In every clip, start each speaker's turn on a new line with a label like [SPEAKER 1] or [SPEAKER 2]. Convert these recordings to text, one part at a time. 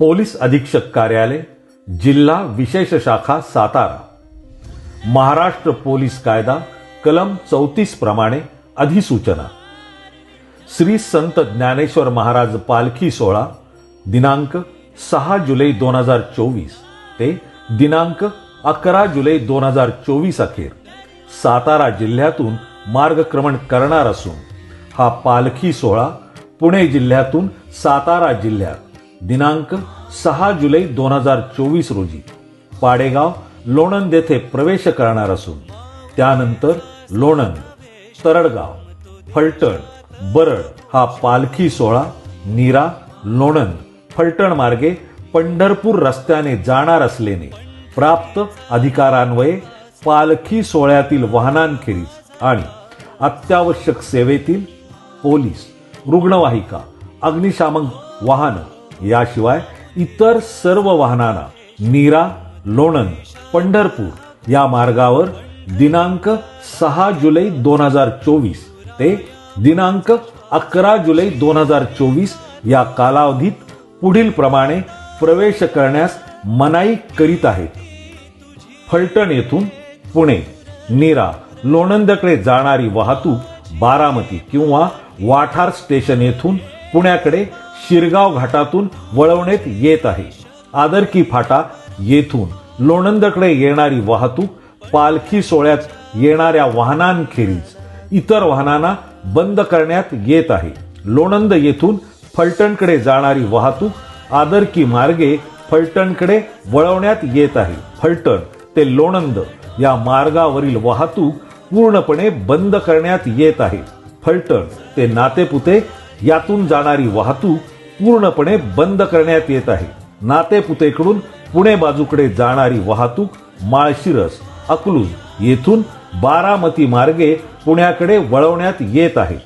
[SPEAKER 1] Police अधीक्षक कार्यालय जिल्हा विशेष शाखा सातारा. महाराष्ट्र पोलीस कायदा कलम चौतीस प्रमाणे अधिसूचना. श्री संत ज्ञानेश्वर महाराज पालखी सोहळा दिनांक सहा जुलै दोन हजार चोवीस ते दिनांक अकरा जुलै दोन हजार चोवीस अखेर. सातारा जिल्ह्यातून मार्गक्रमण करणार असून हा पालखी सोहळा पुणे जिल्ह्यातून सातारा जिल्ह्यात दिनांक सहा जुलै दोन हजार चोवीस रोजी पाडेगाव लोणंद येथे प्रवेश करणार असून त्यानंतर लोणंद तरडगाव फलटण बरड हा पालखी सोहळा नीरा लोणंद फलटण मार्गे पंढरपूर रस्त्याने जाणार असल्याने प्राप्त अधिकारान्वये पालखी सोहळ्यातील वाहनांखेरीज आणि अत्यावश्यक सेवेतील पोलीस रुग्णवाहिका अग्निशामक वाहनं याशिवाय इतर सर्व वाहनांना नीरा लोणंद पंढरपूर या मार्गावर दिनांक सहा जुलै दोन हजार चोवीस ते दिनांक अकरा जुलै दोन हजार चोवीस या कालावधीत पुढील प्रमाणे प्रवेश करण्यास मनाई करीत आहेत. फलटण येथून पुणे नीरा लोणंदकडे जाणारी वाहतूक बारामती किंवा वाठार स्टेशन येथून पुण्याकडे शिरगाव घाटातून वळवण्यात येत आहे. आदरकी फाटा येथून लोणंदकडे येणारी वाहतूक पालखी सोहळ्यात येणाऱ्या वाहनांखेरीज इतर वाहनांना बंद करण्यात येत आहे. लोणंद येथून फलटणकडे जाणारी वाहतूक आदरकी मार्गे फलटणकडे वळवण्यात येत आहे. फलटण ते लोणंद या मार्गावरील वाहतूक पूर्णपणे बंद करण्यात येत आहे. फलटण ते नातेपुते यातून जाणारी वाहतूक पूर्णपणे बंद करण्यात येत आहे. नातेपुतेकडून पुणे बाजूकडे जाणारी वाहतूक माळशिरस अकलूज येथून बारामती मार्गे पुण्याकडे वळवण्यात येत आहे.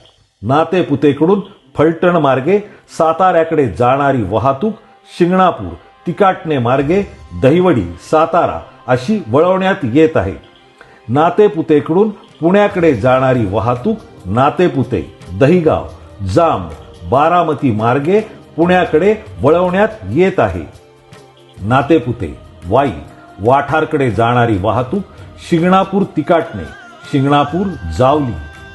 [SPEAKER 1] नातेपुतेकडून फलटण मार्गे साताऱ्याकडे जाणारी वाहतूक शिंगणापूर तिकाटणे मार्गे दहिवडी सातारा अशी वळवण्यात येत आहे. नातेपुतेकडून पुण्याकडे जाणारी वाहतूक नातेपुते दहिगाव जांब बारामती मार्गे पुण्याकडे वळवण्यात येत आहे. नातेपुते वाई वाठारकडे जाणारी वाहतूक शिंगणापूर तिकाटणे शिंगणापूर जावली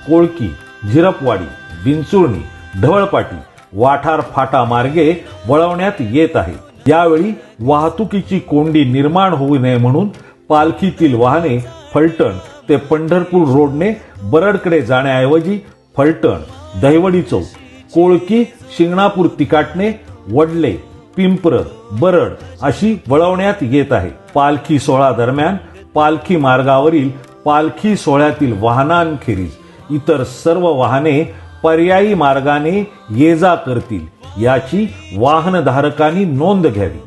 [SPEAKER 1] कोळकी झिरपवाडी विंचुर्णी ढवळपाटी वाठार फाटा मार्गे वळवण्यात येत आहे. यावेळी वाहतुकीची कोंडी निर्माण होऊ नये म्हणून पालखीतील वाहने फलटण ते पंढरपूर रोडने बरडकडे जाण्याऐवजी फलटण दहिवडी चौक कोळकी शिंगणापूर तिकाटणे वडले पिंपर बरड अशी वळवण्यात येत आहे. पालखी सोहळा दरम्यान पालखी मार्गावरील पालखी सोहळ्यातील वाहनांखेरीज इतर सर्व वाहने पर्यायी मार्गाने ये जा करतील याची वाहनधारकांनी नोंद घ्यावी.